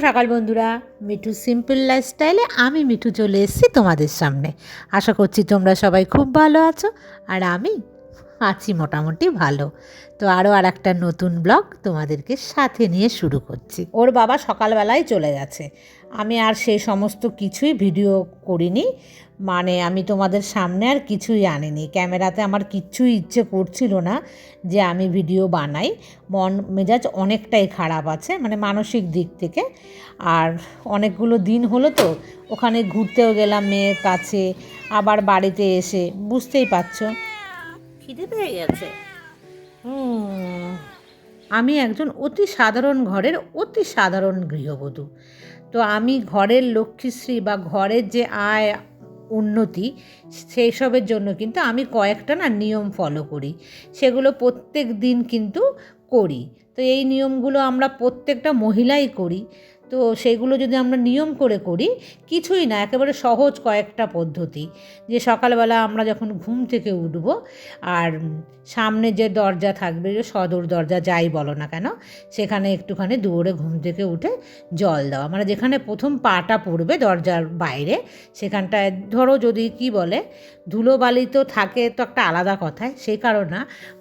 সকাল বন্ধুরা। মিঠু সিম্পল লাইফস্টাইলে আমি মিঠু চলে এসেছি তোমাদের সামনে। আশা করছি তোমরা সবাই খুব ভালো আছো। আর আমি আছি মোটামুটি ভালো। তো আরও আর একটা নতুন ব্লগ তোমাদেরকে সাথে নিয়ে শুরু করছি। ওর বাবা সকালবেলায় চলে গেছে। আমি আর সে সমস্ত কিছুই ভিডিও করিনি। মানে আমি তোমাদের সামনে আর কিছুই আনিনি। ক্যামেরাতে আমার কিচ্ছুই ইচ্ছে করছিল না যে আমি ভিডিও বানাই। মন মেজাজ অনেকটাই খারাপ আছে মানে মানসিক দিক থেকে। আর অনেকগুলো দিন হলো তো, ওখানে ঘুরতেও গেলাম মেয়ের কাছে, আবার বাড়িতে এসে, বুঝতেই পারছ। খিদে পেয়ে গেছে। আমি একজন অতি সাধারণ ঘরের অতি সাধারণ গৃহবধূ। তো আমি ঘরের লক্ষ্মীশ্রী বা ঘরের যে আয় উন্নতি সেই সবের জন্য কিন্তু আমি কয়েকটা না নিয়ম ফলো করি। সেগুলো প্রত্যেক দিন কিন্তু করি। তো এই নিয়মগুলো আমরা প্রত্যেকটা মহিলাই করি। তো সেগুলো যদি আমরা নিয়ম করে করি, কিছুই না, একেবারে সহজ কয়েকটা পদ্ধতি। যে সকালবেলা আমরা যখন ঘুম থেকে উঠব, আর সামনে যে দরজা থাকবে, যে সদর দরজা, যাই বলো না কেন, সেখানে একটুখানি দৌড়ে ঘুম থেকে উঠে জল দেওয়া মানে যেখানে প্রথম পাটা পড়বে দরজার বাইরে, সেখানটায় ধরো যদি কি বলে, ধুলোবালি তো থাকে, তো একটা আলাদা কথায় সেই কারণ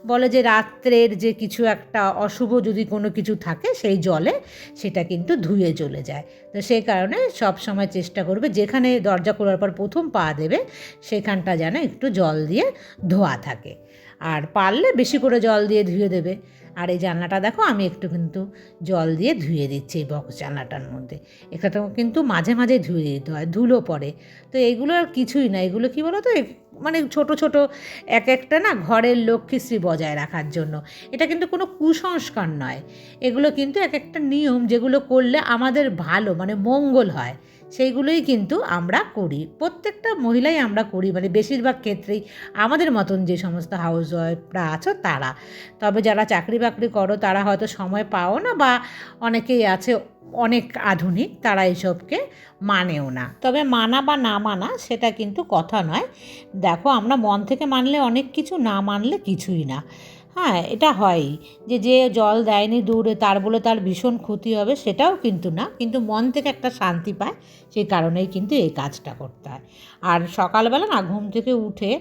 বলে যে রাত্রের যে কিছু একটা অশুভ যদি কোনো কিছু থাকে, সেই জলে সেটা কিন্তু ধুয়ে চলে যায়। তো সেই কারণে সব সময় চেষ্টা করবে, যেখানে দরজা খোলার পর প্রথম পা দেবে, সেখানটা যেন একটু জল দিয়ে ধোয়া থাকে। আর পারলে বেশি করে জল দিয়ে ধুয়ে দেবে। আর এই জানলাটা দেখো, আমি একটু কিন্তু জল দিয়ে ধুয়ে দিচ্ছি এই বক্স জানলাটার মধ্যে। এটা তো কিন্তু মাঝে মাঝে ধুয়ে দিতে হয়, ধুলো পড়ে। তো এগুলো আর কিছুই না, এগুলো কি বলো তো মানে ছোট ছোট এক একটা না ঘরের লক্ষ্মীশ্রী বজায় রাখার জন্য। এটা কিন্তু কোনো কুসংস্কার নয়। এগুলো কিন্তু এক একটা নিয়ম যেগুলো করলে আমাদের ভালো মানে মঙ্গল হয়। সেইগুলোই কিন্তু আমরা করি। প্রত্যেকটা মহিলাই আমরা করি মানে বেশিরভাগ ক্ষেত্রেই আমাদের মতন যে সমস্ত হাউস ওয়াইফরা আছো তারা। তবে যারা চাকরি বাকরি করো, তারা হয়তো সময় পাও না বা অনেকেই আছে অনেক আধুনিক, তারা এইসবকে মানেও না। তবে মানা বা না মানা, সেটা কিন্তু কথা নয়। দেখো, আমরা মন থেকে মানলে অনেক কিছু, না মানলে কিছুই না। হ্যাঁ এটা হয়ই যে যে জল দেয়নি দূরে, তার বলে তার ভীষণ ক্ষতি হবে, সেটাও কিন্তু না। কিন্তু মন থেকে একটা শান্তি পায়, সেই কারণেই কিন্তু এই কাজটা করতে হয়। আর সকালবেলা না, ঘুম থেকে উঠে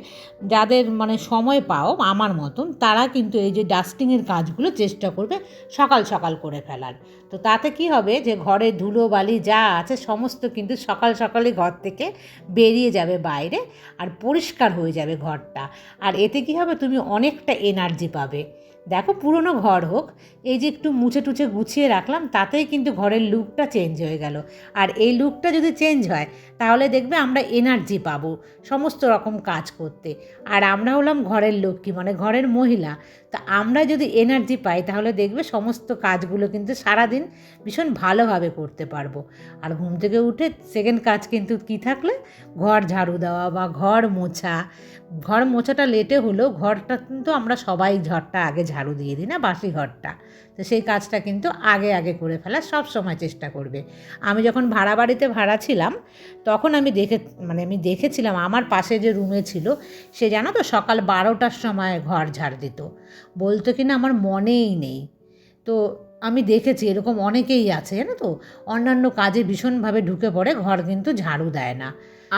যাদের মানে সময় পাও, আমার মতন, তারা কিন্তু এই যে ডাস্টিংয়ের কাজগুলো চেষ্টা করবে সকাল সকাল করে ফেলার। তো তাতে কি হবে যে, ঘরে ধুলো, বালি যা আছে, সমস্ত কিন্তু সকাল সকালে ঘর থেকে বেরিয়ে যাবে বাইরে আর পরিষ্কার হয়ে যাবে ঘরটা। আর এতে কি হবে, তুমি অনেকটা এনার্জি পাবে। দেখো পুরনো ঘর হোক, এই যে একটু মুছে টুছে গুছিয়ে রাখলাম, তাতেই কিন্তু ঘরের লুকটা চেঞ্জ হয়ে গেল। আর এই লুকটা যদি চেঞ্জ হয়, তাহলে দেখবে আমরা এনার্জি পাবো, সমস্ত রকম কাজ করতে। আর আমরা হলাম ঘরের লক্ষ্মী মানে ঘরের মহিলা তা আমরা যদি এনার্জি পাই, তাহলে দেখবে সমস্ত কাজগুলো কিন্তু সারাদিন ভীষণ ভালোভাবে করতে পারব। আর ঘুম থেকে উঠে সেকেন্ড কাজ কিন্তু কি থাকলে? ঘর ঝাড়ু দেওয়া বা ঘর মোছা। ঘর মোছাটা লেটে হলেও ঘরটা কিন্তু আমরা সবাই ঝড়টা আগে ঝাড়ু দিয়ে দিই না? বাসি ঘরটা। তো সেই কাজটা কিন্তু আগে আগে করে ফেলার সব সময় চেষ্টা করবে। আমি যখন ভাড়া বাড়িতে ভাড়া ছিলাম, তখন আমি দেখে মানে আমি দেখেছিলাম আমার পাশে যে রুমে ছিল, সে জানো তো সকাল বারোটার সময় ঘর ঝাড় দিত। বলতো কি না আমার মনেই নেই। তো আমি দেখেছি এরকম অনেকেই আছে, জানো তো? অন্যান্য কাজে ভীষণভাবে ঢুকে পড়ে, ঘর কিন্তু ঝাড়ু দেয় না।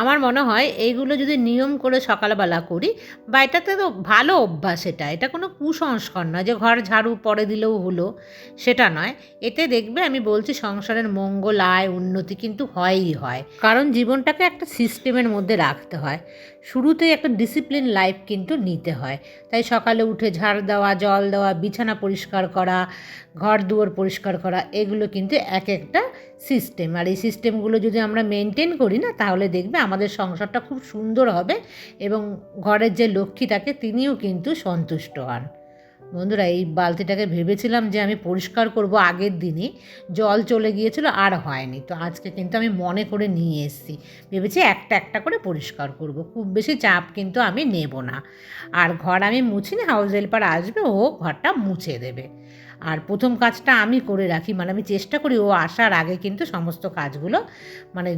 আমার মনে হয় এইগুলো যদি নিয়ম করে সকালবেলা করি, বা এটাতে তো ভালো অভ্যাস এটা এটা কোনো কুসংস্কার নয় যে ঘর ঝাড়ু পরে দিলেও হলো, সেটা নয়। এতে দেখবে আমি বলছি সংসারের মঙ্গল আয় উন্নতি কিন্তু হয়ই হয়। কারণ জীবনটাকে একটা সিস্টেমের মধ্যে রাখতে হয়। শুরুতেই একটা ডিসিপ্লিন লাইফ কিন্তু নিতে হয়। তাই সকালে উঠে ঝাড় দেওয়া, জল দেওয়া, বিছানা পরিষ্কার করা ঘর দুয়ার পরিষ্কার করা, এগুলো কিন্তু এক একটা সিস্টেম আর এই সিস্টেমগুলো যদি আমরা মেনটেন করি না, তাহলে দেখবে আমাদের সংসারটা খুব সুন্দর হবে এবং ঘরের যে লক্ষ্মী থাকে তিনিও কিন্তু সন্তুষ্ট হন। বন্ধুরা, এই বালতিটাকে ভেবেছিলাম যে আমি পরিষ্কার করব আগের দিনই জল চলে গিয়েছিল, আর হয়নি। তো আজকে কিন্তু আমি মনে করে নিয়ে এসেছি। ভেবেছি একটা একটা করে পরিষ্কার করব, খুব বেশি চাপ কিন্তু আমি নেব না। আর ঘর আমি মুছি না হাউস হেল্পার আসবে, ও ঘরটা মুছে দেবে। আর প্রথম কাজটা আমি করে রাখি মানে আমি চেষ্টা করি ও আসার আগে কিন্তু সমস্ত কাজগুলো মানে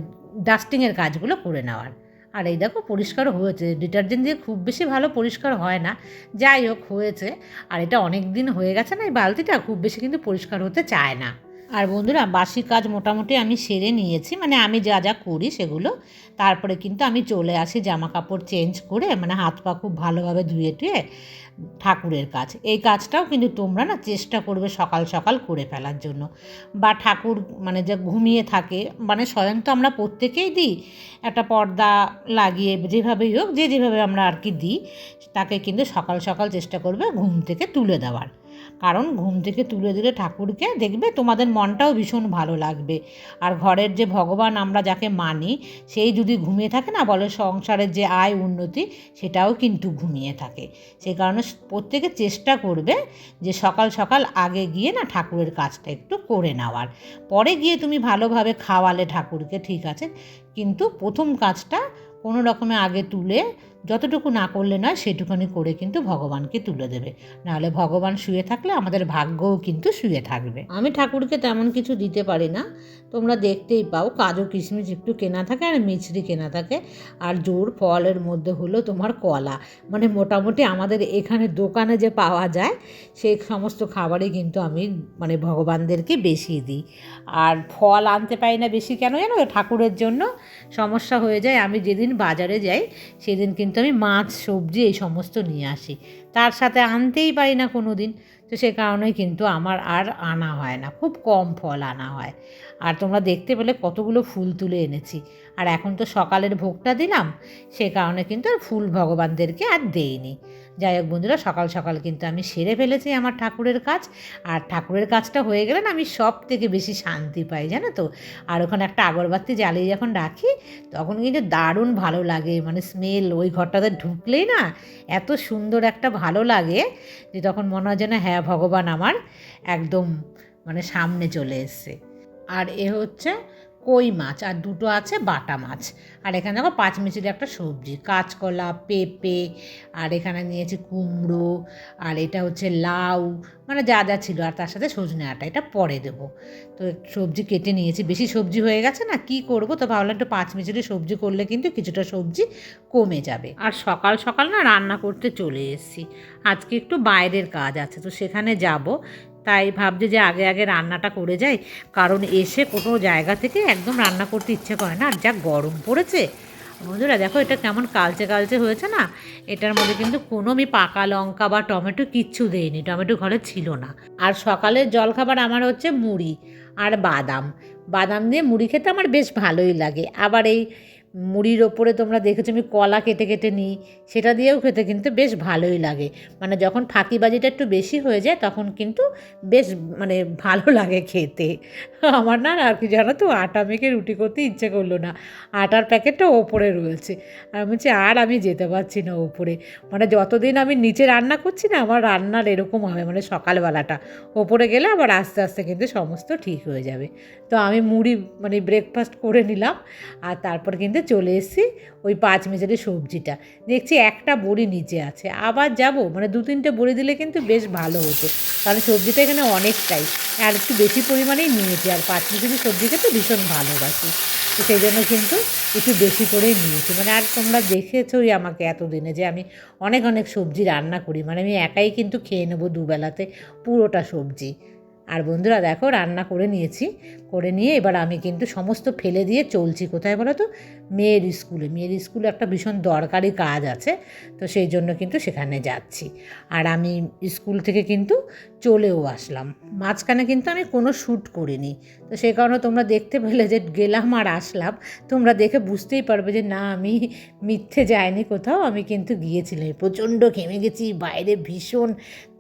ডাস্টিংয়ের কাজগুলো করে নেওয়ার। আর এই দেখো পরিষ্কারও হয়েছে ডিটারজেন্ট দিয়ে খুব বেশি ভালো পরিষ্কার হয় না, যাই হোক হয়েছে। আর এটা অনেক দিন হয়ে গেছে না এই বালতিটা, খুব বেশি কিন্তু পরিষ্কার হতে চায় না। আর বন্ধুরা, বাসি কাজ মোটামুটি আমি সেরে নিয়েছি মানে আমি যা যা করি সেগুলো। তারপরে কিন্তু আমি চলে আসি জামা কাপড় চেঞ্জ করে মানে হাত পা খুব ভালোভাবে ধুয়ে টুয়ে ঠাকুরের কাজ। এই কাজটাও কিন্তু তোমরা না চেষ্টা করবে সকাল সকাল করে ফেলার জন্য। বা ঠাকুর মানে যে ঘুমিয়ে থাকে মানে স্বয়ং তো আমরা প্রত্যেকেই দিই। একটা পর্দা লাগিয়ে যেভাবেই হোক, যে যেভাবে আমরা আর কি দিই, তাকে কিন্তু সকাল সকাল চেষ্টা করবে ঘুম থেকে তুলে দেওয়ার। কারণ ঘুম থেকে তুলে দিলে ঠাকুরকে দেখবে তোমাদের মনটাও ভীষণ ভালো লাগবে। আর ঘরের যে ভগবান আমরা যাকে মানি, সেই যদি ঘুমিয়ে থাকে না, বলে সংসারের যে আয় উন্নতি, সেটাও কিন্তু ঘুমিয়ে থাকে। সেই কারণে প্রত্যেকে চেষ্টা করবে যে সকাল সকাল আগে গিয়ে না ঠাকুরের কাজটা একটু করে নেওয়ার। পরে গিয়ে তুমি ভালোভাবে খাওয়ালে ঠাকুরকে, ঠিক আছে। কিন্তু প্রথম কাজটা কোনো রকমে আগে তুলে যতটুকু না করলে নয়, সেটুকুনি করে কিন্তু ভগবানকে তুলে দেবে। নাহলে ভগবান শুয়ে থাকলে আমাদের ভাগ্যও কিন্তু শুয়ে থাকবে। আমি ঠাকুরকে তেমন কিছু দিতে পারি না। তোমরা দেখতেই পাও, কাজু, কিশমিশ একটু কেনা থাকে আর মিছরি কেনা থাকে। আর জোর ফলের মধ্যে হলো তোমার কলা। মানে মোটামুটি আমাদের এখানে দোকানে যে পাওয়া যায়, সেই সমস্ত খাবারই কিন্তু আমি মানে ভগবানদেরকে বেশি দিই। আর ফল আনতে পারি না বেশি কেন জানো? ঠাকুরের জন্য সমস্যা হয়ে যায়। আমি যেদিন বাজারে যাই, সেদিন কিন্তু আমি মাছ, সবজি এই সমস্ত নিয়ে আসি। তার সাথে আনতেই পারি না কোনো দিন তো সে কারণে কিন্তু আমার আর আনা হয় না, খুব কম ফল আনা হয়। আর তোমরা দেখতে পেলে কতগুলো ফুল তুলে এনেছি। আর এখন তো সকালের ভোগটা দিলাম, সে কারণে কিন্তু আর ফুল ভগবানদেরকে আর দেইনি। যাই হোক বন্ধুরা, সকাল সকাল কিন্তু আমি সেরে ফেলেছি আমার ঠাকুরের কাজ। আর ঠাকুরের কাজটা হয়ে গেলে না আমি সব থেকে বেশি শান্তি পাই, জানো তো? আর ওখানে একটা আগরবাতি জ্বালিয়ে যখন রাখি, তখন কিন্তু দারুণ ভালো লাগে। মানে স্মেল ওই ঘরটাতে ঢুকলেই না এত সুন্দর একটা ভালো লাগে যে তখন মনে হয় যেন হ্যাঁ ভগবান আমার একদম মানে সামনে চলে এসছে। আর এ হচ্ছে কই মাছ? আর দুটো আছে বাটা মাছ। আর এখানে দেখো পাঁচ মিচির একটা সবজি। কাঁচকলা, পেঁপে, আর এখানে নিয়েছি কুমড়ো, আর এটা হচ্ছে লাউ। মানে যা যা ছিল। আর তার সাথে সজনে আটা। এটা পরে দেবো। তো সবজি কেটে নিয়েছি। বেশি সবজি হয়ে গেছে না? কি করব? তো ভাবলাম একটু পাঁচ মিচিরি সবজি করলে কিন্তু কিছুটা সবজি কমে যাবে। আর সকাল সকাল না রান্না করতে চলে এসেছি। আজকে একটু বাইরের কাজ আছে। তো সেখানে যাব। তাই ভাবছি যে আগে আগে রান্নাটা করে যাই। কারণ এসে কোনো জায়গা থেকে একদম রান্না করতে ইচ্ছে করে না। আর যা গরম পড়েছে। বন্ধুরা, দেখো এটা কেমন কালচে কালচে হয়েছে না? এটার মধ্যে কিন্তু কোনো আমি পাকা লঙ্কা বা টমেটো কিচ্ছু দেইনি। টমেটো ঘরে ছিল না। আর সকালের জলখাবার আমার হচ্ছে মুড়ি আর বাদাম। বাদাম দিয়ে মুড়ি খেতে আমার বেশ ভালোই লাগে। আবার এই মুড়ির ওপরে তোমরা দেখেছ, আমি কলা কেটে কেটে নিই, সেটা দিয়েও খেতে কিন্তু বেশ ভালোই লাগে। মানে যখন ফাঁকিবাজিটা একটু বেশি হয়ে যায়, তখন কিন্তু বেশ মানে ভালো লাগে খেতে। আমার না আর কি জানো তো, আটা মেখে রুটি করতে ইচ্ছে করল না। আটার প্যাকেটটা ওপরে রয়েছে। আর আমি বলছি, আর আমি যেতে পারছি না ওপরে। মানে যতদিন আমি নিচে রান্না করছি না, আমার রান্নার এরকম হবে মানে সকালবেলাটা। ওপরে গেলে আবার আস্তে আস্তে কিন্তু সমস্ত ঠিক হয়ে যাবে। তো আমি মুড়ি মানে ব্রেকফাস্ট করে নিলাম, আর তারপর কিন্তু চলে এসেছি ওই পাঁচ মেজারি সবজিটা। দেখছি একটা বড়ি নিচে আছে। আবার যাব? মানে দু তিনটে বড়ি দিলে কিন্তু বেশ ভালো হতো। কারণ সবজিটা এখানে অনেকটাই আর একটু বেশি পরিমাণেই নিয়েছি। আর পাঁচ মেজারি সবজি খেতে ভীষণ ভালোবাসি। তো সেই জন্য কিন্তু একটু বেশি করেই নিয়েছি। মানে আর তোমরা দেখেছই আমাকে এতদিনে যে আমি অনেক অনেক সবজি রান্না করি। মানে আমি একাই কিন্তু খেয়ে নেব দুবেলাতে পুরোটা সবজি। আর বন্ধুরা দেখো, রান্না করে নিয়েছি। করে নিয়ে এবার আমি কিন্তু সমস্ত ফেলে দিয়ে চলছি। কোথায় বলো তো? মেয়ের স্কুলে। মেয়ের স্কুলে একটা ভীষণ দরকারি কাজ আছে, তো সেই জন্য কিন্তু সেখানে যাচ্ছি। আর আমি স্কুল থেকে কিন্তু চলেও আসলাম। মাঝখানে কিন্তু আমি কোনো শ্যুট করিনি। তো সেই কারণে তোমরা দেখতে পেলে যে গেলাম আর আসলাম। তোমরা দেখে বুঝতেই পারবে যে না, আমি মিথ্যে যাইনি কোথাও। আমি কিন্তু গিয়েছিলাম। প্রচণ্ড ঘেমে গেছি, বাইরে ভীষণ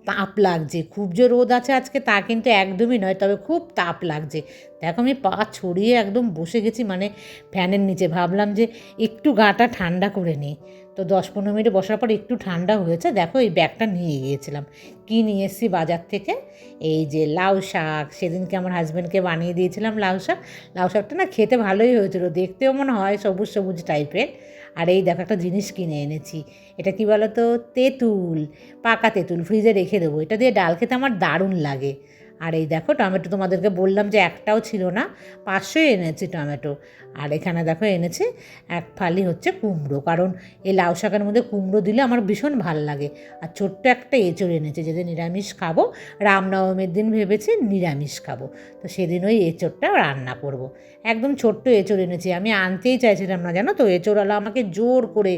তাপ লাগছে। খুব যে রোদ আছে আজকে তা কিন্তু একদমই নয়, তবে খুব তাপ লাগছে। দেখো আমি পা ছড়িয়ে একদম বসে গেছি মানে ফ্যানের নিচে। ভাবলাম যে একটু গাটা ঠান্ডা করে নিই। তো দশ পনেরো মিনিট বসার পর একটু ঠান্ডা হয়েছে। দেখো এই ব্যাগটা নিয়ে গিয়েছিলাম। কী নিয়ে এসেছি বাজার থেকে? এই যে লাউ শাক। সেদিনকে আমার হাজব্যান্ডকে বানিয়ে দিয়েছিলাম লাউ শাক। লাউ শাকটা না খেতে ভালোই হয়েছিল। দেখতেও মনে হয় সবুজ সবুজ টাইপের আর এই দেখো একটা জিনিস কিনে এনেছি। এটা কি বলো তো তেঁতুল, পাকা তেঁতুল ফ্রিজে রেখে দেবো। এটা দিয়ে ডাল খেতে আমার দারুণ লাগে। আর এই দেখো টমেটো তোমাদেরকে বললাম যে একটাও ছিল না, পাঁচশোই এনেছি টমেটো। আর এখানে দেখো এনেছে এক ফালি হচ্ছে কুমড়ো, কারণ এই লাউ শাকের মধ্যে কুমড়ো দিলে আমার ভীষণ ভালো লাগে। আর ছোট্ট একটা এঁচড় এনেছে, যেদিন নিরামিষ খাব, রামনবমীর দিন ভেবেছি নিরামিষ খাব। তো সেদিন ওই এঁচড়টা রান্না করব। একদম ছোট্ট এঁচড় এনেছি, আমি আনতেই চাইছিলাম না, জানো তো? এঁচড়ওয়ালা আমাকে জোর করে,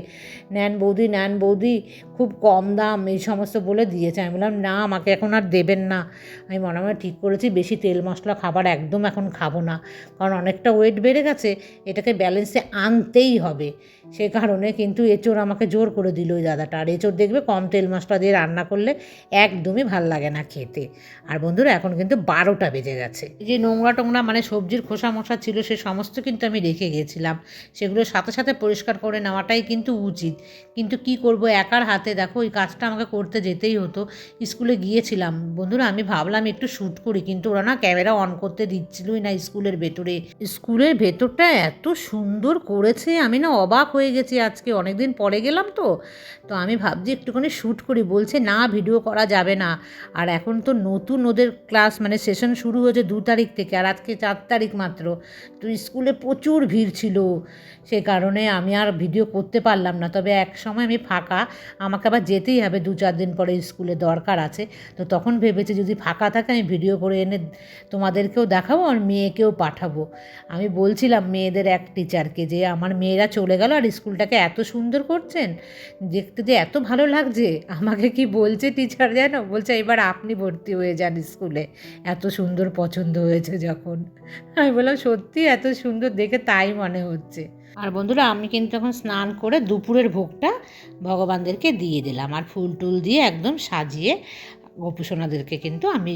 নেন বৌদি নেন বৌদি, খুব কম দাম, এই সমস্ত বলে দিয়েছে। আমি বললাম, না, আমাকে এখন আর দেবেন না। আমি মনে মনে ঠিক করেছি, বেশি তেল মশলা খাবার একদম এখন খাব না, কারণ অনেকটা ওয়েট বেড়ে গেছে। এটাকে ব্যালেন্সে আনতেই হবে। সে কারণে কিন্তু এঁচোড় আমাকে জোর করে দিল ওই দাদাটা। আর এঁচোড় দেখবে কম তেল মশলা দিয়ে রান্না করলে একদমই ভালো লাগে না খেতে। আর বন্ধুরা, এখন কিন্তু বারোটা বেজে গেছে। যে নোংরা টোংরা মানে সবজির খোসা মশা ছিল, সে সমস্ত কিন্তু আমি রেখে গেছিলাম। সেগুলো সাথে সাথে পরিষ্কার করে নেওয়াটাই কিন্তু উচিত। কিন্তু কি করব, একার হাতে দেখো, ওই কাজটা আমাকে করতে যেতেই হতো। স্কুলে গিয়েছিলাম। বন্ধুরা, আমি ভাবলাম একটু শ্যুট করি, কিন্তু ওরা না ক্যামেরা অন করতে দিচ্ছিলই না স্কুলের ভেতরে। স্কুলের ভেতরটা এত সুন্দর করেছে। আমি না অবাক হয়ে গেছি আজকে অনেক দিন পরে গেলাম তো। তো আমি ভাবছি একটুখানি শ্যুট করি। বলছে, না, ভিডিও করা যাবে না। আর এখন তো নতুন ওদের ক্লাস মানে সেশন শুরু হয়েছে দু তারিখ থেকে, আর আজকে চার তারিখ মাত্র। তো স্কুলে প্রচুর ভিড় ছিল। সে কারণে আমি আর ভিডিও করতে পারলাম না। তবে এক সময় আমি ফাঁকা, আমাকে আবার যেতেই হবে দু চার দিন পরে স্কুলে, দরকার আছে। তো তখন ভেবেছি যদি ফাঁকা থাকে, আমি ভিডিও করে এনে তোমাদেরকেও দেখাবো, আর মেয়েকেও পাঠাবো। আমি বলছিলাম মেয়েদের এক টিচারকে যে আমার মেয়েরা চলে গেল আর স্কুলটাকে এত সুন্দর করছেন, দেখতে যে এত ভালো লাগছে, আমাকে কি বলছে টিচার জানো বলছে, এবার আপনি ভর্তি হয়ে যান স্কুলে। এত সুন্দর পছন্দ হয়েছে যখন। আমি বললাম, সত্যি এত সুন্দর, দেখে তাই মনে হচ্ছে। আর বন্ধুরা, আমি কিন্তু এখন স্নান করে দুপুরের ভোগটা ভগবানদেরকে দিয়ে দিলাম আর ফুল টুল দিয়ে একদম সাজিয়ে গোপুসোনাদেরকে কিন্তু আমি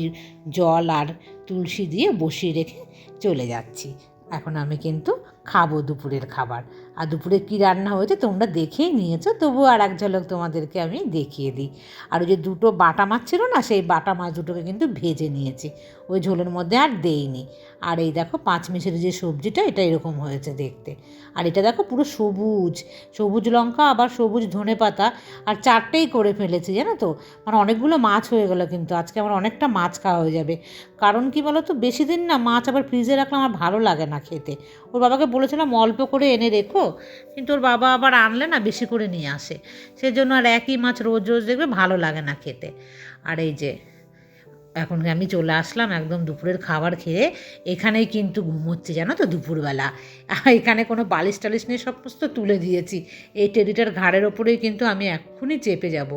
জল আর তুলসী দিয়ে বসিয়ে রেখে চলে যাচ্ছি। এখন আমি কিন্তু খাব দুপুরের খাবার। আর দুপুরে কী রান্না হয়েছে তোমরা দেখেই নিয়েছো, তবুও আর এক ঝলক তোমাদেরকে আমি দেখিয়ে দিই। আর ওই যে দুটো বাটা মাছ ছিল না, সেই বাটা মাছ দুটোকে কিন্তু ভেজে নিয়েছি। ওই ঝোলের মধ্যে আর দেইনি। আর এই দেখো পাঁচ মিশের যে সবজিটা, এটা এরকম হয়েছে দেখতে। আর এটা দেখো পুরো সবুজ সবুজ লঙ্কা, আবার সবুজ ধনে পাতা, আর চারটেই করে ফেলেছি, জানো তো? মানে অনেকগুলো মাছ হয়ে গেলো কিন্তু, আজকে আমার অনেকটা মাছ খাওয়া হয়ে যাবে। কারণ কি বলো তো, বেশি দিন না মাছ আবার ফ্রিজে রাখলে আমার ভালো লাগে না খেতে। ওর বাবাকে বলেছিলাম অল্প করে এনে রেখো কিন্তু ওর বাবা আবার আনলে না বেশি করে নিয়ে আসে। সেজন্য আর একই মাছ রোজ রোজ দেখবে ভালো লাগে না খেতে। আর এই যে এখন আমি চলে আসলাম একদম দুপুরের খাবার খেয়ে, এখানেই কিন্তু ঘুমোচ্ছে, জানো তো, দুপুরবেলা। এখানে কোনো বালিশ টালিশ নেই সমস্ত তুলে দিয়েছি। এই টেডিটার ঘাড়ের ওপরেই কিন্তু আমি এক্ষুনি চেপে যাব।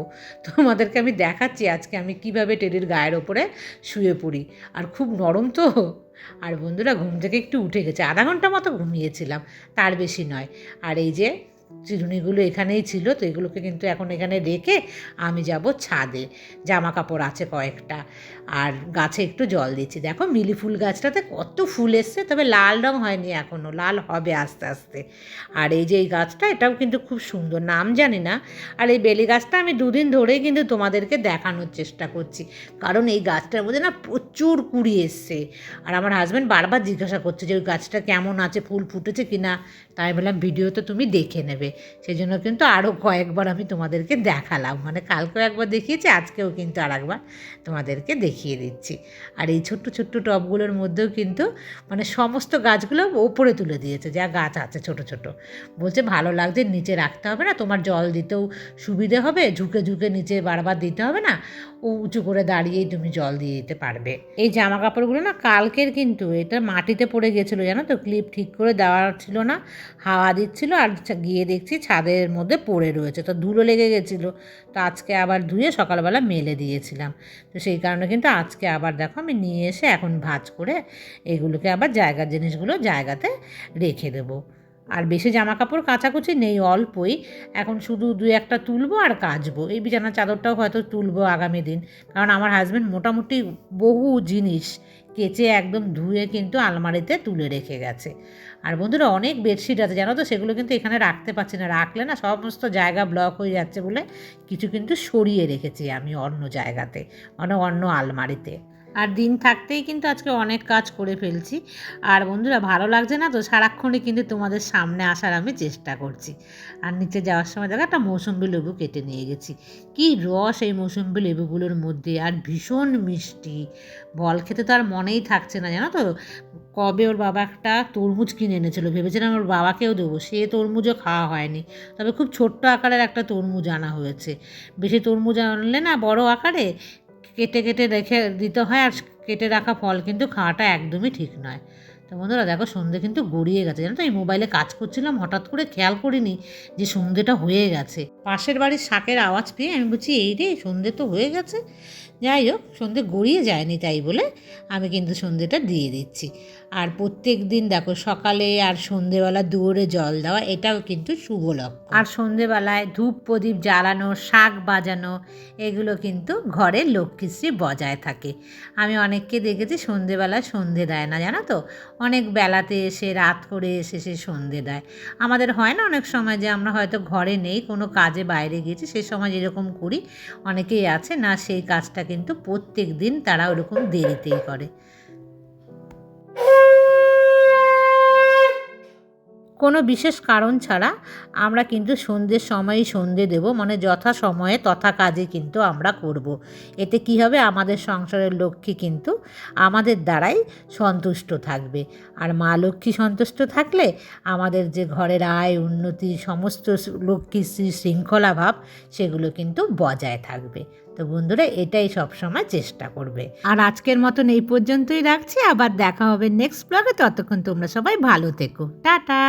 তোমাদেরকে আমি দেখাচ্ছি আজকে আমি কীভাবে টেডির গায়ের ওপরে শুয়ে পড়ি। আর খুব নরম তো। আর বন্ধুরা, ঘুম থেকে একটু উঠে গেছে। আধা ঘণ্টা মতো ঘুমিয়েছিলাম, তার বেশি নয়। আর এই যে চিরুনিগুলো এখানেই ছিল, তো এগুলোকে কিন্তু এখন এখানে রেখে আমি যাব ছাদে। জামা কাপড় আছে কয়েকটা, আর গাছে একটু জল দিচ্ছি। দেখো মিলি ফুল গাছটাতে কত ফুল এসছে, তবে লাল রং হয়নি এখনও লাল হবে আস্তে আস্তে। আর এই যে এই গাছটা, এটাও কিন্তু খুব সুন্দর, নাম জানি না। আর এই বেলি গাছটা আমি দুদিন ধরেই কিন্তু তোমাদেরকে দেখানোর চেষ্টা করছি, কারণ এই গাছটার মধ্যে না প্রচুর কুড়ি এসছে। আর আমার হাজব্যান্ড বারবার জিজ্ঞাসা করছে যে, ওই গাছটা কেমন আছে, ফুল ফুটেছে কি না তাই বললাম ভিডিও তো তুমি দেখে নেবে। সেই জন্য কিন্তু আরও কয়েকবার আমি তোমাদেরকে দেখালাম। মানে কালকেও একবার দেখিয়েছি, আজকেও কিন্তু আর একবার তোমাদেরকে দেখিয়ে দিচ্ছি। আর এই ছোট্ট ছোট্ট টবগুলোর মধ্যেও কিন্তু মানে সমস্ত গাছগুলো ওপরে তুলে দিয়েছে, যা গাছ আছে ছোট ছোট। বলছে ভালো লাগছে, নিচে রাখতে হবে না, তোমার জল দিতেও সুবিধে হবে, ঝুঁকে ঝুঁকে নিচে বারবার দিতে হবে না, ও উঁচু করে দাঁড়িয়েই তুমি জল দিয়ে দিতে পারবে। এই জামা কাপড়গুলো না কালকের কিন্তু, এটা মাটিতে পড়ে গেছিল, জানো তো? ক্লিপ ঠিক করে দেওয়া ছিল না, হাওয়া দিচ্ছিল আর গিয়ে দেখছি ছাদের মধ্যে পড়ে রয়েছে। তো ধুলো লেগে গেছিল, তো আজকে আবার ধুয়ে সকালবেলা মেলে দিয়েছিলাম। তো সেই কারণে কিন্তু আজকে আবার দেখো আমি নিয়ে এসে এখন ভাজ করে এগুলোকে আবার জায়গার জিনিসগুলো জায়গাতে রেখে দেবো। আর বেশি জামা কাপড় কাচাকুচি নেই, অল্পই। এখন শুধু দু একটা তুলবো আর কাচবো। এই বিছানার চাদরটাও হয়তো তুলবো আগামী দিন। কারণ আমার হাজব্যান্ড মোটামুটি বহু জিনিস কেচে একদম ধুয়ে কিন্তু আলমারিতে তুলে রেখে গেছে। আর বন্ধুরা, অনেক বেডশিট আছে, জানো তো? সেগুলো কিন্তু এখানে রাখতে পারছি না। রাখলে না সমস্ত জায়গা ব্লক হয়ে যাচ্ছে বলে কিছু কিন্তু সরিয়ে রেখেছি আমি অন্য জায়গাতে মানে অন্য আলমারিতে। আর দিন থাকতেই কিন্তু আজকে অনেক কাজ করে ফেলছি। আর বন্ধুরা, ভালো লাগছে না তো? সারাক্ষণই কিন্তু তোমাদের সামনে আসার আমি চেষ্টা করছি। আর নিচে যাওয়ার সময় দেখো একটা মৌসুম্বি লেবু কেটে নিয়ে গেছি। কি রস এই মৌসুম্বি লেবুগুলোর মধ্যে, আর ভীষণ মিষ্টি। বল খেতে তো আর মনেই থাকছে না, জানো তো? কবে ওর বাবা একটা তরমুজ কিনে এনেছিল? ভেবেছিলাম ওর বাবাকেও দেবো। সে তরমুজও খাওয়া হয়নি। তবে খুব ছোট্ট আকারের একটা তরমুজ আনা হয়েছে। বেশি তরমুজ আনলে না বড় আকারে কেটে কেটে রেখে দিতে হয় আর কেটে রাখা ফল, কিন্তু খাওয়াটা একদমই ঠিক নয়। তো বন্ধুরা, দেখো সন্ধে কিন্তু গড়িয়ে গেছে। জানো তো, এই মোবাইলে কাজ করছিলাম, হঠাৎ করে খেয়াল করিনি যে সন্ধেটা হয়ে গেছে। পাশের বাড়ির শাকের আওয়াজ পেয়ে আমি বলছি, এই রে, সন্ধে তো হয়ে গেছে। যাই হোক সন্ধে গড়িয়ে যায়নি তাই বলে আমি কিন্তু সন্ধেটা দিয়ে দিচ্ছি। আর প্রত্যেক দিন দেখো সকালে আর সন্ধেবেলা দুয়ারে জল দেওয়া, এটাও কিন্তু শুভ লক্ষণ। আর সন্ধেবেলায় ধূপ প্রদীপ জ্বালানো, শাক বাজানো, এগুলো কিন্তু ঘরে লক্ষ্মীশ্রী বজায় থাকে। আমি অনেককে দেখেছি সন্ধেবেলা সন্ধে দেয় না, জানো তো? অনেক বেলাতে এসে, রাত করে এসে সে সন্ধে দেয়। আমাদের হয় না অনেক সময় যে আমরা হয়তো ঘরে নেই, কোনো কাজে বাইরে গিয়েছি, সে সময় যেরকম করি, অনেকেই আছে, না সেই কাজটা কিন্তু প্রত্যেক দিন তারা ওরকম দেরিতেই করে। কোনো বিশেষ কারণ ছাড়া আমরা কিন্তু সন্ধ্যের সময়ই সন্ধে দেব মানে যথা সময়ে তথা কাজে কিন্তু আমরা করব। এতে কি হবে? আমাদের সংসারের লক্ষ্মী কিন্তু আমাদের দ্বারাই সন্তুষ্ট থাকবে। আর মা লক্ষ্মী সন্তুষ্ট থাকলে আমাদের যে ঘরের আয়, উন্নতি, সমস্ত লক্ষ্মীশ্রী শৃঙ্খলা ভাব, সেগুলো কিন্তু বজায় থাকবে। তো বন্ধুরা, এটাই সবসময় চেষ্টা করবে। আর আজকের মতন এই পর্যন্তই রাখছি। আবার দেখা হবে নেক্সট ব্লগে ততক্ষণ তোমরা সবাই ভালো থেকো। টাটা!